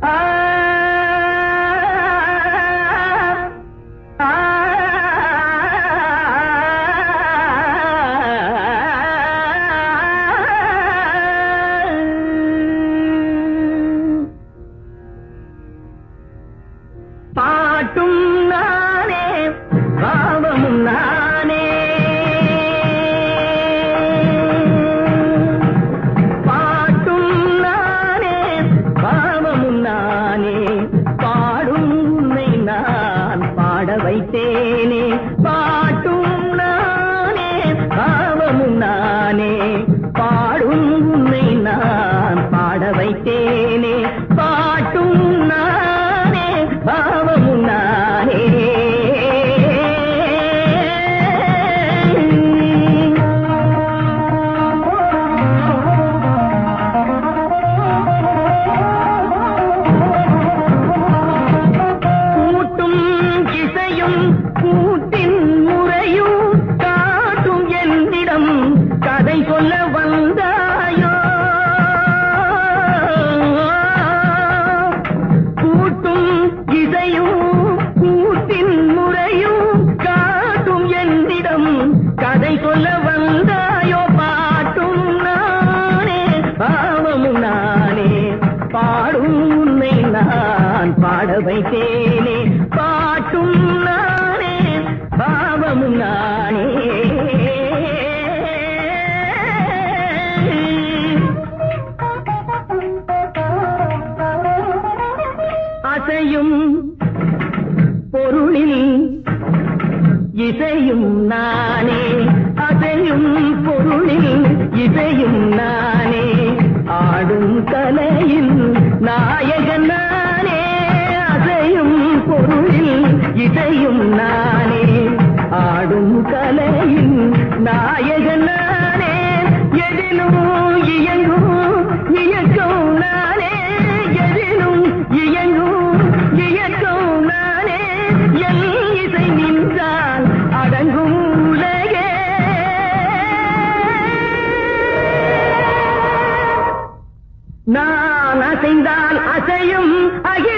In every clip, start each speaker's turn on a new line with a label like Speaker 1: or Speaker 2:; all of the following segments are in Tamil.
Speaker 1: I பாடும் உன்னை நான் பாட வைத்தேனே பாட்டும் நானே பாவமும் நானே. அசையும் பொருளில் இசையும் நானே. அசையும் பொருளில் இசையும் நான். நாயகன் நானே எதிலும் இயங்கும் இயக்கம் நானே எதிலும் இயங்கும் இயக்கம் நானே என் இசை நின்றால் அடங்கும் உலகே. நான் அசைந்தால் அசையும் அகிலமெல்லாமே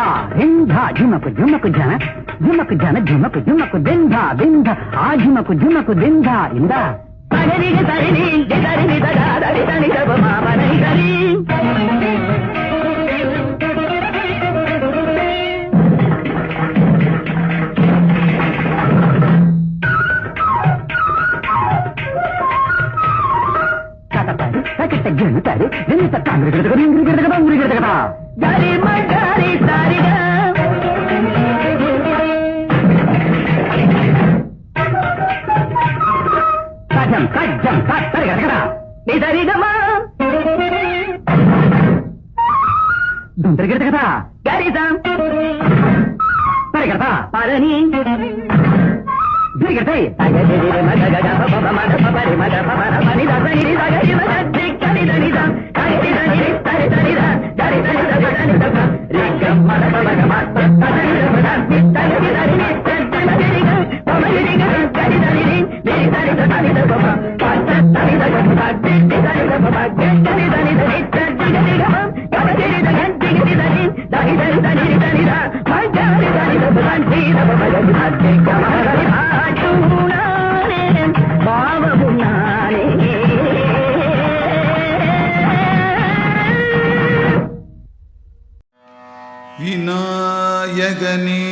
Speaker 1: ధింధా
Speaker 2: ధింధా
Speaker 1: ఝుమకు ఝుమకు జన ఝుమకు జన ఝుమకు ఝుమకు దింధా దింధా ఆ ఝుమకు ఝుమకు దింధా ఇందా సరిని సరిని సరిని దరి సని సబ మామని సరి కథపడి సకిట జనుతారు నిన్న సత్తాంగ్రిగడగడ ఇంగ్రిగడగడ ఇంగ్రిగడగడ జరిమ మధ మగ గగ మధ మగ మధ రి మగ పప రి
Speaker 3: விநாயகனே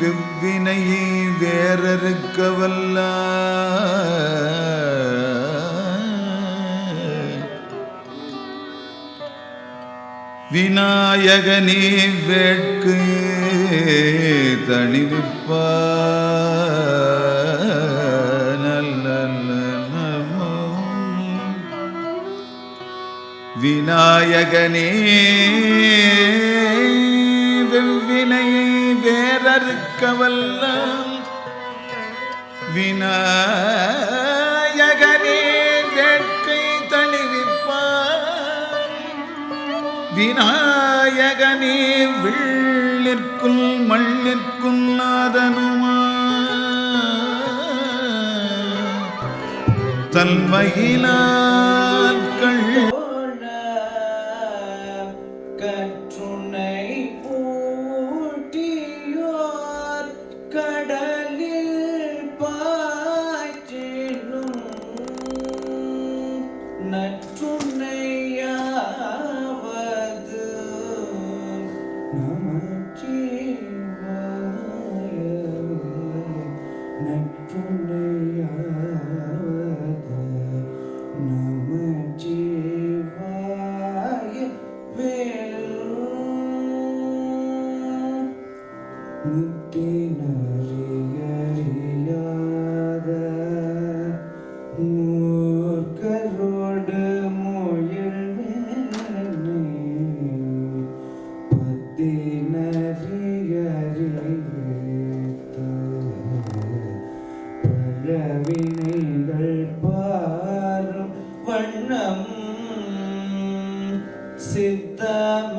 Speaker 3: வெவ்வினையை வேறறுக்க வல்ல விநாயகனே வேட்கு தணிவிப்பான விநாயகனே வல்ல விநாயகனே வேட்கை தளிவிப்பார் விநாயகனே விள்ளிற்குள் மண்ணிற்குள் நாதனுமா
Speaker 4: தன்மையிலா வண்ணம் சித்தம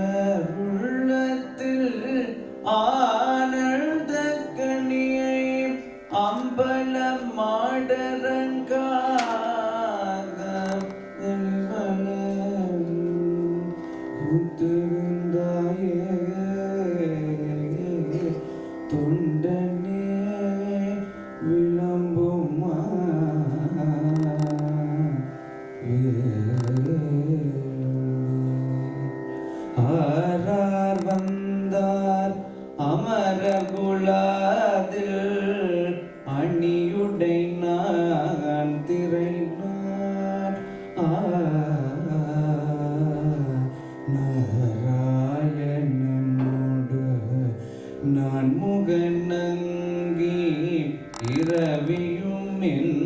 Speaker 4: Mary. இரவியும் என்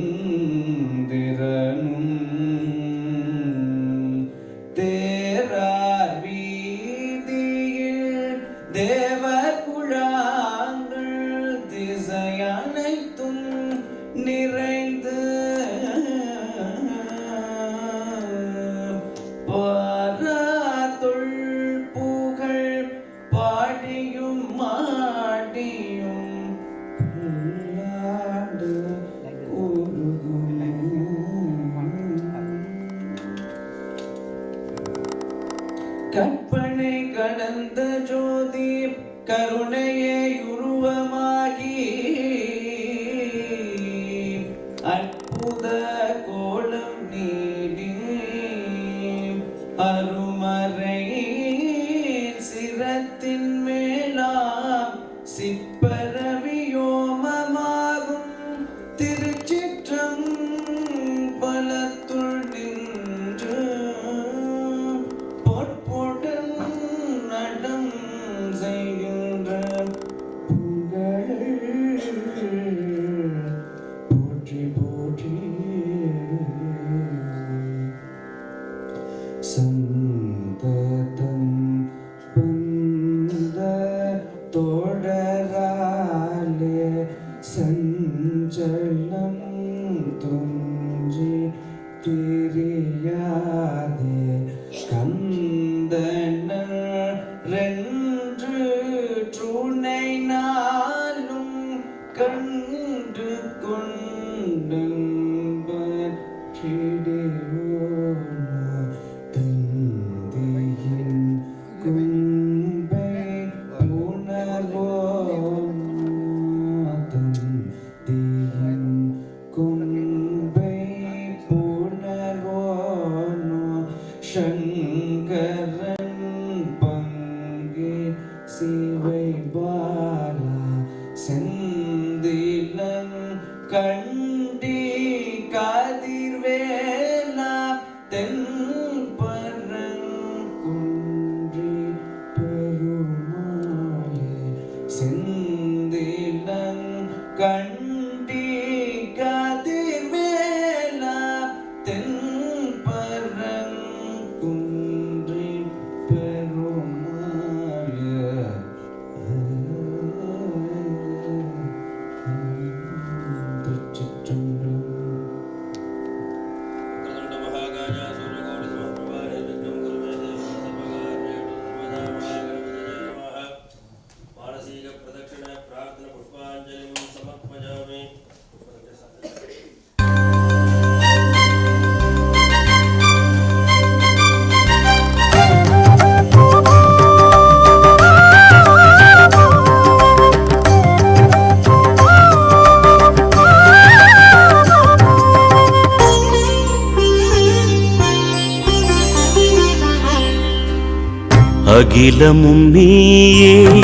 Speaker 4: மேலாம் சிற்பரவியோமமாகும் திருச்சிற்றம் பலத்துள் நின்று பொற்புடன் நடம் செய்கின்ற புகழ் போற்றி போற்றி சந்ததம் வந்த தோழராலே
Speaker 5: அகிலமும் நீயே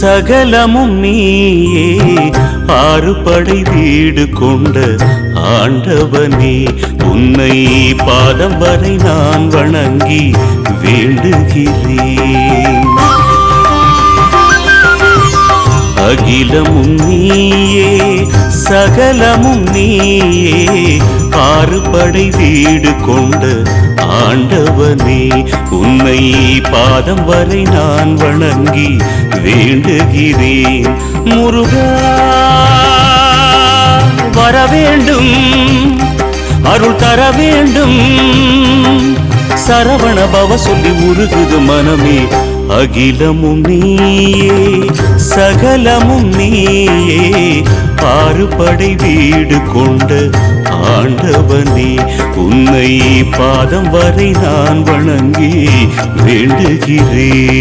Speaker 5: சகலமும் நீயே ஆறு படை வீடு கொண்ட ஆண்டவனே உன்னை பாதம் வரை நான் வணங்கி வேண்டுகிறேன். அகிலமும் நீயே சகலமும் நீயே. ஆறுபடை வீடு கொண்ட ஆண்டவனே உன்னை பாதம் வரை நான் வணங்கி வேண்டுகிறேன். முருகா வர வேண்டும் அருள் தர வேண்டும் சரவண பவ சொல்லி உருகுது மனமே அகிலமும் நீயே சகலமும் நீயே. ஆறுபடை வீடு கொண்ட ஆண்டவனே உன்னை பாதம் வரை நான் வணங்கி வேண்டுகிறேன்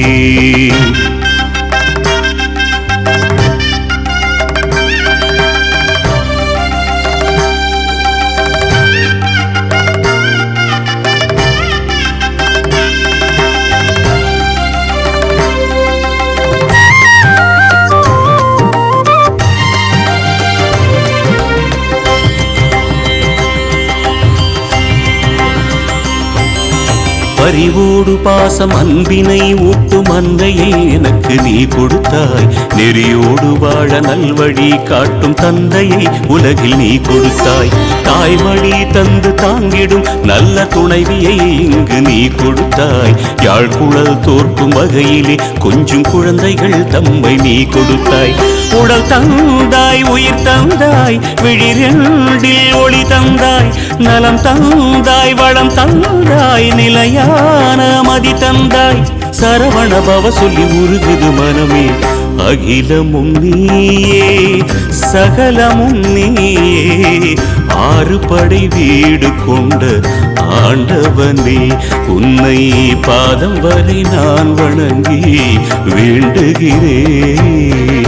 Speaker 5: பரிவோடு பாசம் அன்பினை ஊட்டும் அன்னையை எனக்கு நீ கொடுத்தாய். நெறியோடு வாழ நல்வழி காட்டும் தந்தையை உலகில் நீ கொடுத்தாய். தாய்மொழி தந்து தாங்கிடும் நல்ல துணைவியை இங்கு நீ கொடுத்தாய். யாழ்குழல் தோற்கும் வகையிலே கொஞ்சம் குழந்தைகள் தம்மை நீ கொடுத்தாய். உடல் தந்தாய் உயிர் தந்தாய் விழிரெண்டில் ஒளி தந்தாய். நலம் தந்தாய் வளம் தந்தாய் நிலையா நிலையான மதி தந்தாய். சரவண பவ சொல்லி உருகுது மனமே. அகிலமும் நீயே சகலமும் நீயே. ஆறு படை வீடு கொண்ட ஆண்டவனே உன்னை பாதம் வரை நான் வணங்கி வேண்டுகிறேன்.